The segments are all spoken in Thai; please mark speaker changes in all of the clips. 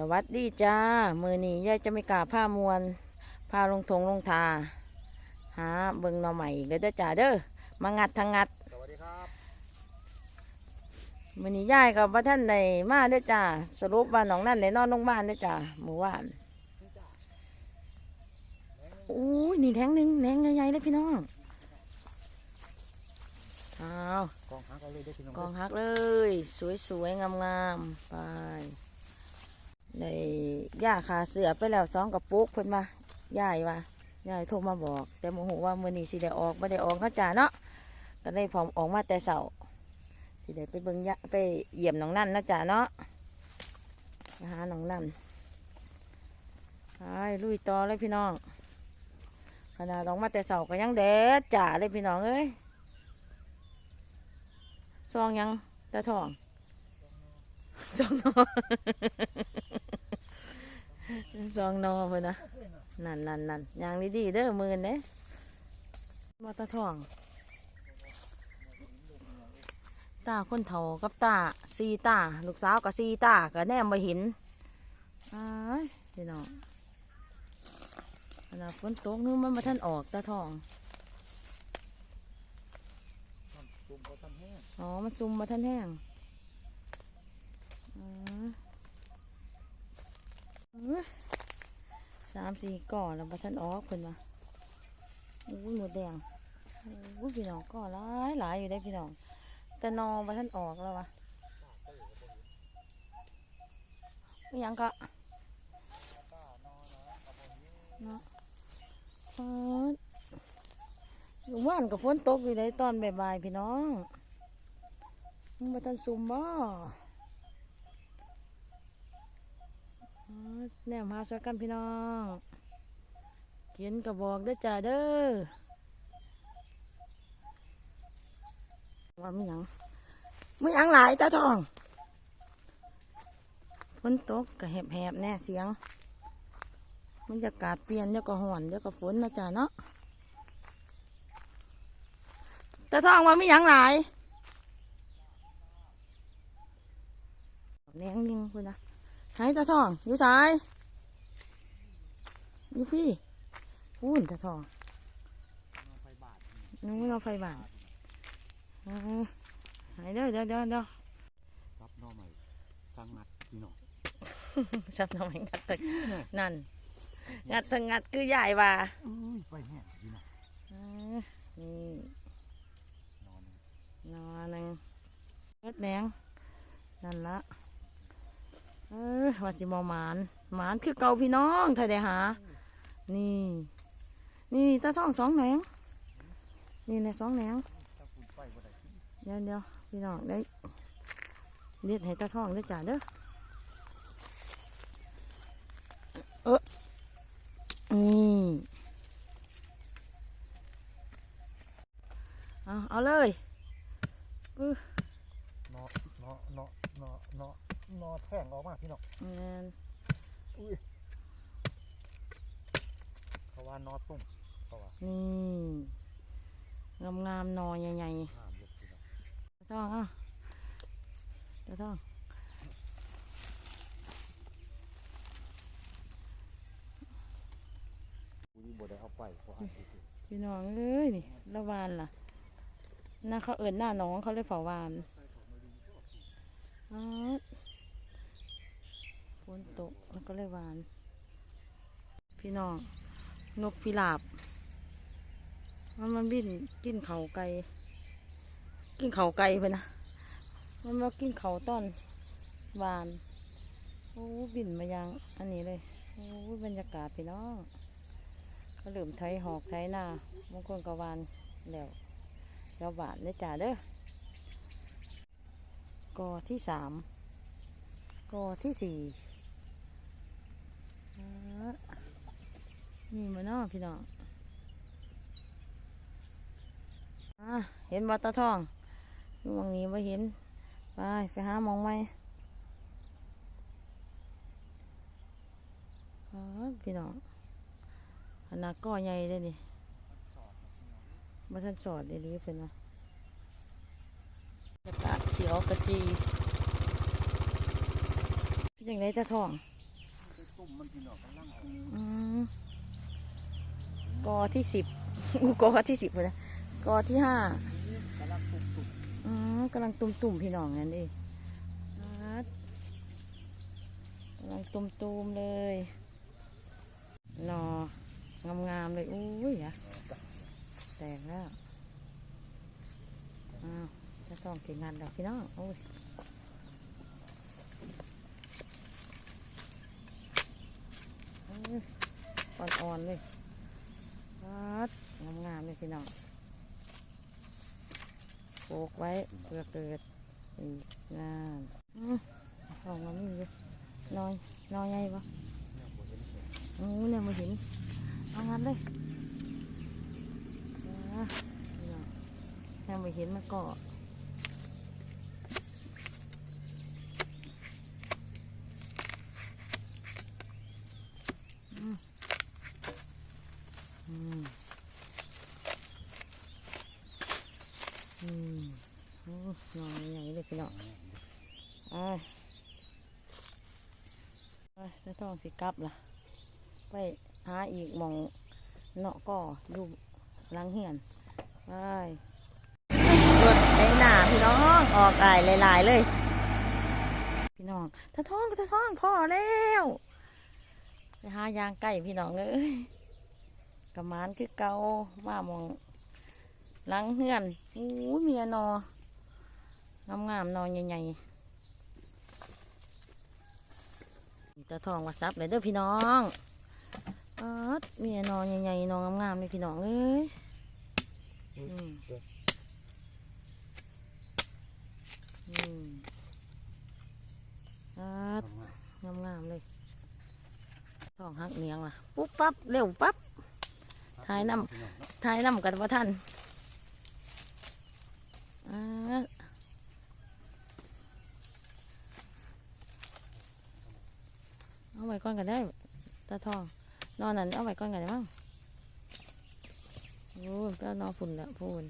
Speaker 1: สวัสดีจ้า มือนี้ยายจะไม่กล้าผ้ามวนผ้าลงทงลงทา หาเบิ่งหน่อใหม่อีกเด้อเด้อจ้าเด้อ มางัดทางงัด
Speaker 2: สวัสดีครับ
Speaker 1: มือนี้ยายกับว่าท่านในมาเด้อจ้า สรุปว่าน้องนั่นในนอนโรงพยาบาลเด้อจ้าเมื่อวานอู้ยนี่แทงหนึ่งแทงใหญ่ๆเลยพี่น้องอ้าว
Speaker 2: กองฮักเอาเลยได้อพี่น้อง
Speaker 1: กองฮักเลย สวยๆงามๆไป ในย่าขาเสือไปแล้วสองกระปุกเพิ่นมายายว่ายายโทรมาบอก แต่โมโหว่ามือนี้สิได้ออกบ่ได้ออกเขาจ่าเนาะก็ได้พร้อมออกมาแต่เช้าสิได้ไปเบิ่งยะไปเยี่ยมน้องนั่นนะจ่าเนาะไปหาน้องนั่นไปลุยต่อเลยพี่น้องขนาดออกมาแต่เช้าก็ยังแดดจ่าเลยพี่น้องเอ้ยซองยังตาทองซองนอ ซองนอเพื่นนะนั่นนั่นนั่นยางดีๆเด้อมือเด้มาตาทอง ตาคนเฒ่ากับตาซีตาลูกสาวกับซีตากับแนมมาห็นอ้ายพี่น้องขนาดฝนตกนึกมันมาท่านออกตาทอง
Speaker 2: ตุ่มก็ทำแห้ง
Speaker 1: อ๋อมันซุ่มมาท่านแห้งอ๋อเอ้ย สามสี่ก่อนแล้วมาท่านออกเพิ่นมาอุ้หมดแดงอุ้พี่น้องก่อหลายหลายอยู่ได้พี่น้อง แต่นอมาท่านออกแล้ววะไม่ยังกะเนาะเออว่านกับฝนตกอยู่ได้ตอนบ่ายๆพี่น้องมึงมาทันซุมบ่อ๋อ แนมหาสวยกันพี่น้องเขียนกระบอกเด้จ้าเด้อว่าไมีหยังไมีหยังหลายตาทองฝนตกก็แหบๆแน่เสียงบรรยากาศเปลี่ยนเดี๋ยวก็ห่อนเดี๋ยวก็ฝนนะจ้าเนาะตาทองว่าไมีหยังหลายแหนงลิงคุณนะ ไหนตาทองอยู่สายอยู่พี่พูนตาทอง
Speaker 2: ไฟบาท
Speaker 1: นู้นเราไฟบานอ่าไหนเด้อเด้อเด้อเด้อ
Speaker 2: รับหน้อใหม่ตั้งงัดพี่น้อง
Speaker 1: สัตว์น้อยงัดตึกนั่นงัดทั้งงัดคือใหญ่ว่ะ
Speaker 2: อุ้ยไฟแห้งพี่น้อง
Speaker 1: อ่านี่
Speaker 2: นอน
Speaker 1: นอนหนึ่งเม็ดแดงนั่นละ เออว่าสิมอหมานหมานคือเก่าพี่น้องถ้าได้หา นี่ นี่ตาท่องสองแหนงนี่นะสองแหนง
Speaker 2: ถ้าฝุ่นไฟบ่ได้กิน
Speaker 1: เดี๋ยวเดี๋ยวพี่น้องได้เรียกให้ตาท่องได้จ้าเด้อเออนี่เอาเอาเลย
Speaker 2: นอเนาะเนาะเนาะเนาะนอ แท่งออกมาพี่น้อง
Speaker 1: แม่น
Speaker 2: อุ้ยเขาว่านอตุ้มเขาว่า
Speaker 1: นี่งามงามๆหนอใหญ่
Speaker 2: ห้ามลูกพี่น้อง
Speaker 1: ๆตาทองเอะตาทอง
Speaker 2: อุ้ยบ่ได้เอาไปเขาอ่านดูสิ
Speaker 1: พี่น้องเอ้ยนี่ละวานล่ะน่าเขาเอินหน้าน้องเขาเลยเฝ้าวานอ๋อฝ นตกแล้วก็เลยวาน พี่น้องนกพิราบ มันมันบินกินเขาไก่ กินเขาไก่ไปนะ มันมากินเขาต้นหวาน โอ้บินมายังอันนี้เลย โอ้บรรยากาศพี่น้องก็ลืมไทยหอกไทยนาบางคนก็วานแล้วเจ้าบาทได้จ่าเด้อกอที่สามกอที่สี่อ่า นี่มาเนาะพี่น้องอ่าเห็นวัตตาทองอยู่วังนี้ไม่เห็น ไปไปหาหมองไหมอ๋อพี่น้องขนาดก้อใหญ่เลยนี่มาท่านสอดเดี๋ยวนี้เพิ่นว่าอากาศเขียวกระจีเป็นยังไงตาทอง
Speaker 2: มมันพี่น้องกำลังเอา
Speaker 1: อืม กอที่สิบกอที่สิบเลยนะกอที่ห้ากำ
Speaker 2: ลังตุ่มตุ่ม
Speaker 1: อืมกำลังตุ่มตุ่มๆพี่น้องนั่นดิอาดกำลังตุ่มตุ่มๆเลยหนองามๆเลยอุ้ยอะแตกแล้วอ้าวจะต้องเก่งงานดอกพี่น้องโอ้ยโอ้ยอ่อนๆเลย เลยพี่น้องปลูกไว้เพื่อเกิดอีกงานอืมสองมันมีอยู่น้อยน้อยใหญ่ปะโอ้เนี่ยมาเห็นเอางั้นเลยเนี่ยมาเห็นมันก็อืมอืม อืมโอ้นอนใหญ่เลยพี่น้องไอ้ไอ้จะ ต้องสิกลับล่ะ ไปหาอีกมองเนาะก็ดูหลังเหียนไปรถแดงหนาพี่น้องออกไก่หลาย ๆ เลย พี่น้องตาท้องตาท้องพ่อแล้วไปหายางไก่พี่น้องเอ้ยกระมานคือเกาว่ามองลังเฮือนอู้เมียนองามๆนอใหญ่ๆ ตาทองวัดซับเลยเด้อพี่น้องออดเมียนอใหญ่ๆนองามๆเลยพี่น้องเอ้ยอืมอืมออดงามๆเลยทองหักเนียงล่ะปุ๊บปั๊บเร็วปั๊บถ่ายน้ำทายน้ำกันว่าท่านอ่าเอาไว้ก่อนกันได้ตาทอง นอนนั่นเอาไว้ก่อนกันได้มั้งโอ้ยเปเอานอนฝุ่นแล้วฝุ่น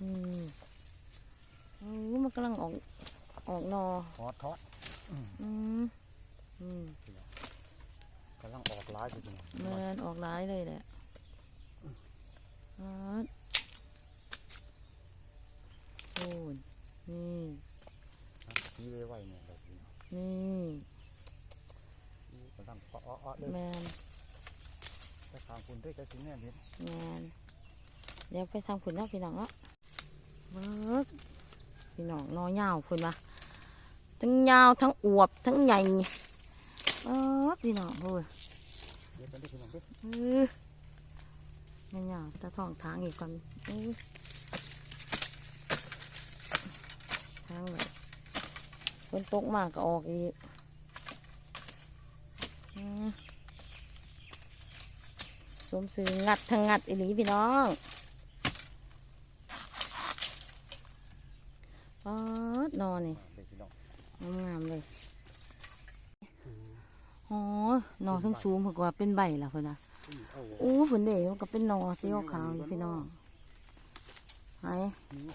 Speaker 1: อืมโอ้ยมันกำลังออกออกนอ
Speaker 2: ทอดทอด
Speaker 1: อืมอืม
Speaker 2: กำลังออกร้ายอยู่พี่น้อง
Speaker 1: แมันออกร้ายเลยแหละอาดโอ้ ยนี่
Speaker 2: ชี้ไว้ไว้เนี่ยเราพี่น้อง
Speaker 1: นี่
Speaker 2: กำลังอ้ออ้อๆเด้อ
Speaker 1: แมน
Speaker 2: จะทางคุณด้วยจะถึงแน่เห็น
Speaker 1: แมนเดี๋ยวไปทางผุนเนาะพี่น้องเนาะเบิกพี่น้องนอยาวพุ่นมาทั้งยาวทั้งอวบทั้งใหญ่เออพี่น้องโอ้ย
Speaker 2: เดี๋ยวกันด้วยพี่น้องเด้อ
Speaker 1: เออไม่ยาวตาทองทางอีกก่อนเออทางแบบฝ นตกมากก็ออกอีกอืมสมซื้องัดทั้งงัดอีหลีพี่น้องอ๋อนอนนี่
Speaker 2: เด็กพี่น้อง
Speaker 1: งามๆเลยอ๋อนอทั้งสูงเพิ่นกว่าเป็นใบล่ะเพิ่นนะ
Speaker 2: อืมเอา
Speaker 1: โอ้ฝนเด็กมันก็เป็นนอสีขาวๆอยู่พี่น้องไหน
Speaker 2: นี่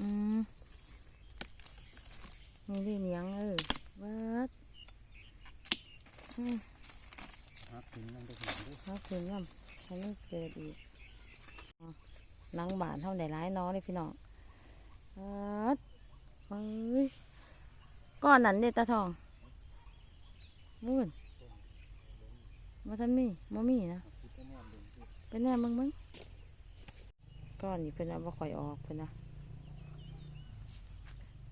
Speaker 1: อืม นี่ดิเนียงเออเบิดอืม
Speaker 2: หากินนั่นด้วยพี่น้องเด้อ
Speaker 1: เขาคืนย่ำเขาไม่เกิดอีกอ๋อหลังบานเท่าไหนร้ายน้อเลยพี่น้องเบิดเอ้ยก้อนนั้นเด็ตาทองมุ่นมาทันมีมามีนะ
Speaker 2: คิดแน่ๆเลยพี่
Speaker 1: เป็นแน่มึงมึงก้อนนี่เป็นเอาบ่ค่อยออกเพิ่นนะ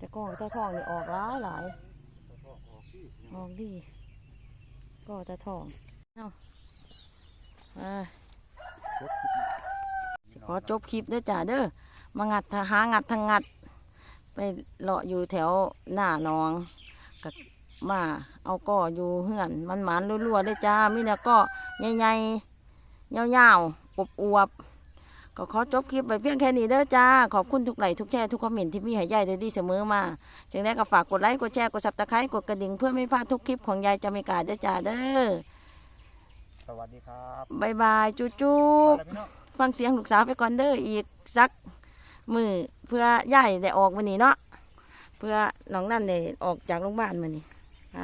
Speaker 1: แต่ก้อนตาทองนี่ออกหลายหลาย
Speaker 2: ทออก
Speaker 1: ดีก้อนตาทองเอาอ่าสิขอจบคลิปเด้อจ้าเด้อมางัดทหางัดทางงัด ไปเลาะอยู่แถวหน้าหนองกับมาเอาก้ออยู่เหือนมันหมันรัวๆเลยจ้ามีแต่ก้อใหญ่ๆยาวๆอวบ ก็ขอจบคลิปไปเพียงแค่นี้เด้อจ้า ขอบคุณทุกไลค์ทุกแชร์ทุกคอมเมนต์ที่มีให้ยายโดยดีเสมอมาจึงได้ก็ฝากกดไลค์กดแชร์กดซับสไครต์กดกระดิ่งเพื่อไม่พลาดทุกคลิปของยายจะม่กาเด้อจ้าเด้อ
Speaker 2: สวัสดีครับ
Speaker 1: บายบายจุ๊จุ๊
Speaker 2: ไปแล้วพี่น้อง
Speaker 1: ฟังเสียงลูกสาวไปก่อนเด้ออีกสักมือเพื่อยายได้ออกมานี่เนาะเพื่อน้องนั่นได้ออกจากโรงพยาบาลมานี่ไป